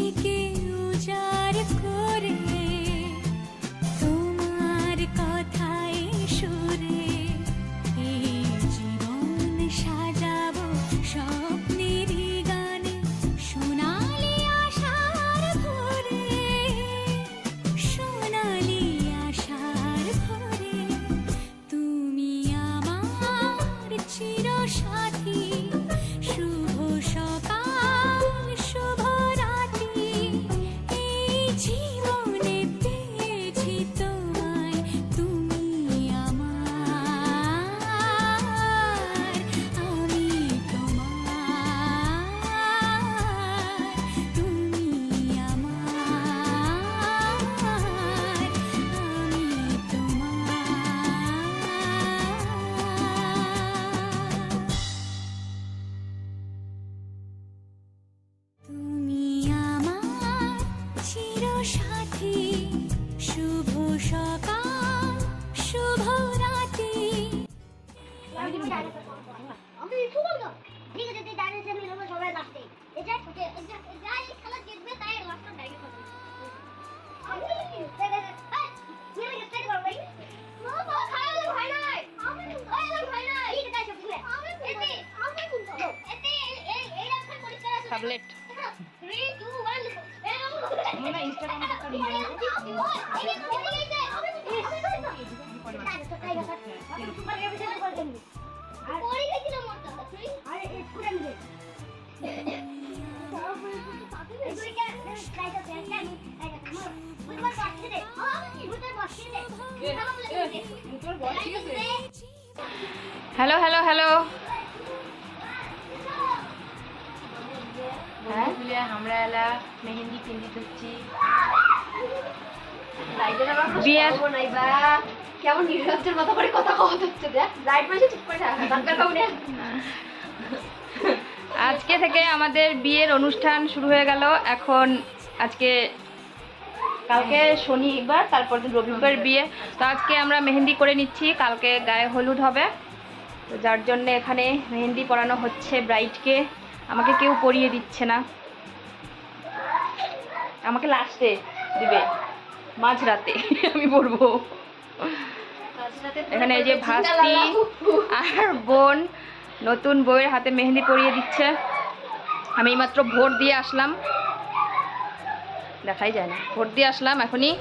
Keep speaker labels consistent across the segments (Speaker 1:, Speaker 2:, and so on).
Speaker 1: make it hello hello hello. হ্যাঁ? আমরা এলা মেহেন্দি পিন্দি করছি বিয়ের
Speaker 2: কেমন নির্লজ্জের মতো করে কথা কওয়া হচ্ছে, দেখ লাইট করে দরকার পাবো না
Speaker 1: আজকে থেকে আমাদের বিয়ের অনুষ্ঠান শুরু হয়ে গেল। এখন আজকে কালকে শনিবার, তারপর রবিবার বিয়ে। তো আজকে আমরা মেহেন্দি করে নিচ্ছি, কালকে গায়ে হলুদ হবে। তো যার জন্য এখানে মেহেন্দি পরানো হচ্ছে ব্রাইডকে আমাকে কেউ পরিয়ে দিচ্ছে না। আমাকে লাস্টে দিবে, মাঝরাতে, আমি পরবো। এখানে এই যে ভাস্তি আর বোন নতুন বইয়ের হাতে মেহেন্দি পরিয়ে দিচ্ছে। আমি এইমাত্র ভোট দিয়ে আসলাম। দেখাই যায় না। ভোট দিয়ে আসলাম এখনই।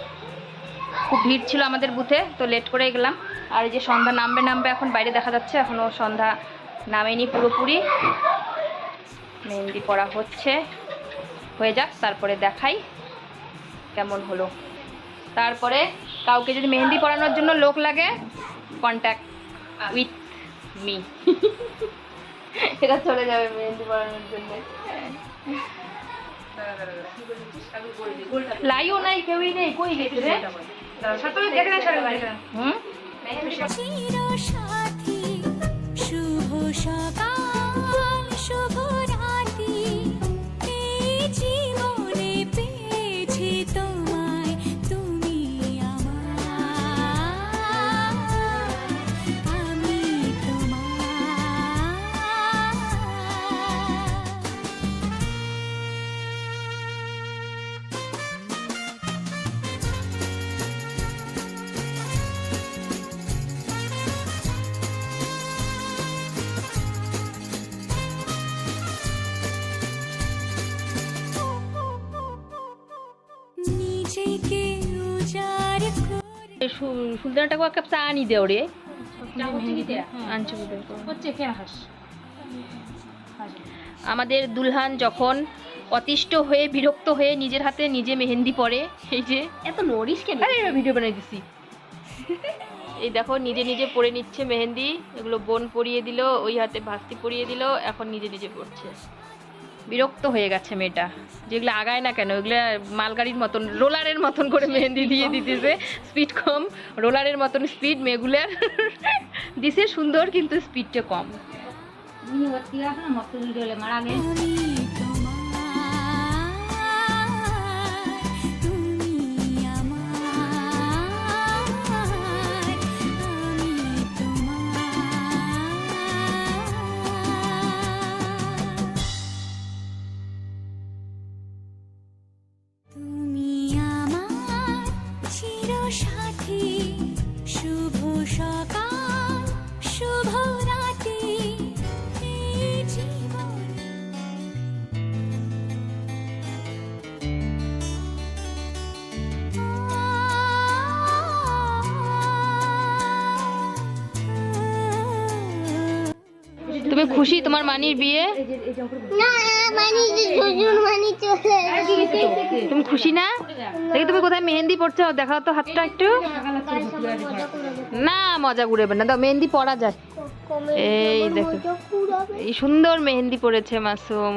Speaker 1: খুব ভিড় ছিল আমাদের বুথে তো লেট করে গেলাম। আর এই যে সন্ধ্যা নামবে নামবে এখন বাইরে দেখা যাচ্ছে এখনও সন্ধ্যা নামেনি পুরোপুরি। মেহেন্দি পড়া হচ্ছে। হয়ে যাক তারপরে দেখাই কেমন হলো। তারপরে কাউকে যদি মেহেন্দি পরানোর জন্য লোক লাগে কন্ট্যাক্ট উইথ মি এটা চলে যাবে মেহেন্দি পরানোর জন্য। লাইও নাই, কেউই নেই।
Speaker 3: শুভ সকাল।
Speaker 1: সুলতানাটাকে এক কাপ চা আনি দেও রে। আনছি আমাদের দুলহান যখন অতিষ্ঠ হয়ে বিরক্ত হয়ে নিজের হাতে নিজে মেহেন্দি পরে এই যে
Speaker 2: এত নড়িস কেন?
Speaker 1: আরে ভিডিও বানাই দিছি। এই দেখো নিজে নিজে পরে নিচ্ছে মেহেন্দি। এগুলো বোন পরিয়ে দিল ওই হাতে ভাস্তি পরিয়ে দিল এখন নিজে নিজে পড়ছে বিরক্ত হয়ে গেছে মেয়েটা। যেগুলো আগায় না কেন ওগুলো মালগাড়ির মতন রোলারের মতন করে মেহেন্দি দিয়ে দিতেছে স্পিড কম রোলারের মতন স্পিড মেয়েগুলার। দিছে সুন্দর কিন্তু স্পিডটা কম।
Speaker 3: আমি
Speaker 1: খুশি তোমার মানির বিয়ে?
Speaker 4: না মানি শ্বশুর মানি চলে
Speaker 1: তুমি খুশি না? দেখি তুমি কোথায় মেহেন্দি পড়ছো দেখাও তো হাতটা একটু। না মজা ঘুরেবে না। দাও মেহেন্দি পড়া যায় এই দেখো এই সুন্দর মেহেন্দি পড়েছে মাসুম।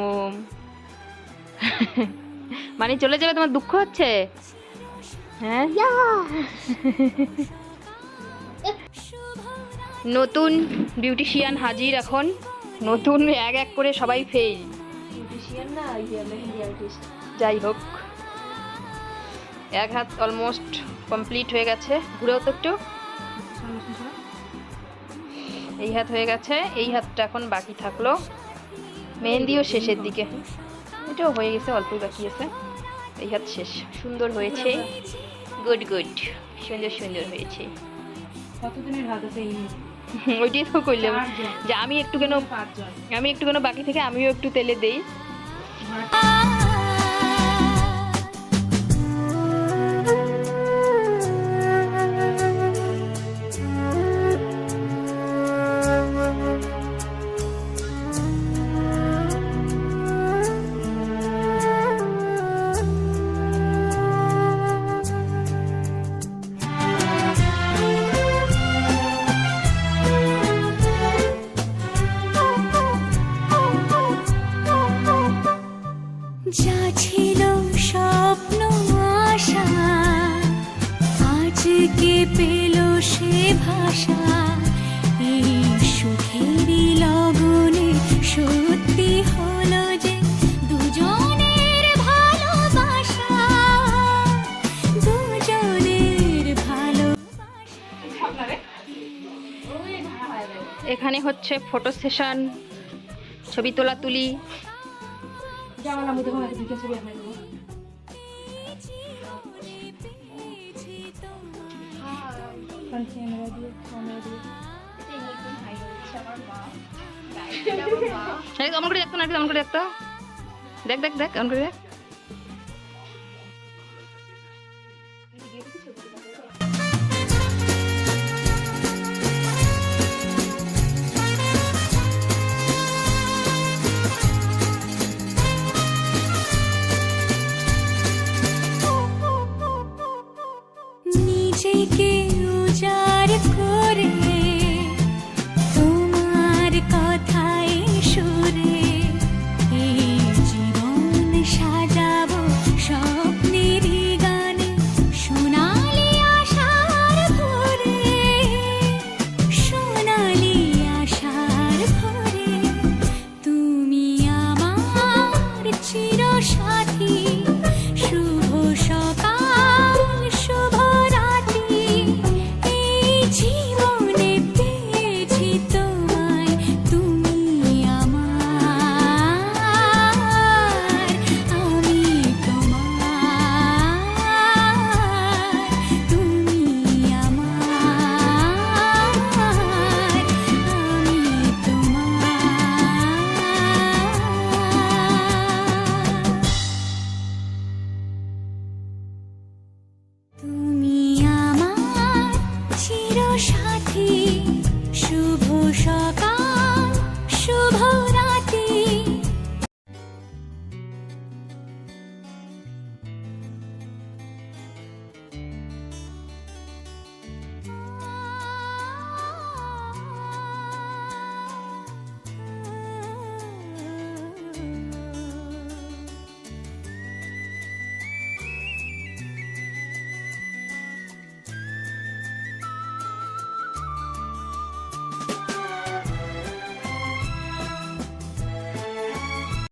Speaker 1: মানে চলে যাবে তোমার দুঃখ হচ্ছে? হ্যাঁ? নতুন বিউটিশিয়ান হাজির এখন। নতুন এক এক করে সবাই ফেল যাই হোক এক হাত অলমোস্ট কমপ্লিট হয়ে গেছে। ঘুরেও তো একটু। এই হাত হয়ে গেছে এই হাতটা এখন বাকি থাকল। মেহেন্দিও শেষের দিকে। এটাও হয়ে গেছে অল্পই বাকি আছে। এই হাত শেষ। সুন্দর হয়েছে। গুড গুড সুন্দর সুন্দর হয়েছে।
Speaker 5: কতদিনের হাত আছে এই
Speaker 1: ওইটাই তো করলাম। যে আমি একটু কেন আমি একটু কেন বাকি থেকে আমিও একটু তেলে দেই।
Speaker 3: ভাষা এই সুখেরই লগনে সত্যি হলো যে দুজনের ভালোবাসা দুজনের ভালোবাসা।
Speaker 1: এখানে হচ্ছে ফটো সেশন ছবি তোলা তুলি।
Speaker 5: জামার নাম একটা দুইটা ছবি আপনার দেবো ক্যামেরা দিয়ে দিয়ে
Speaker 1: করে দেখতো না দেখ দেখ দেখ, অমন করে দেখ।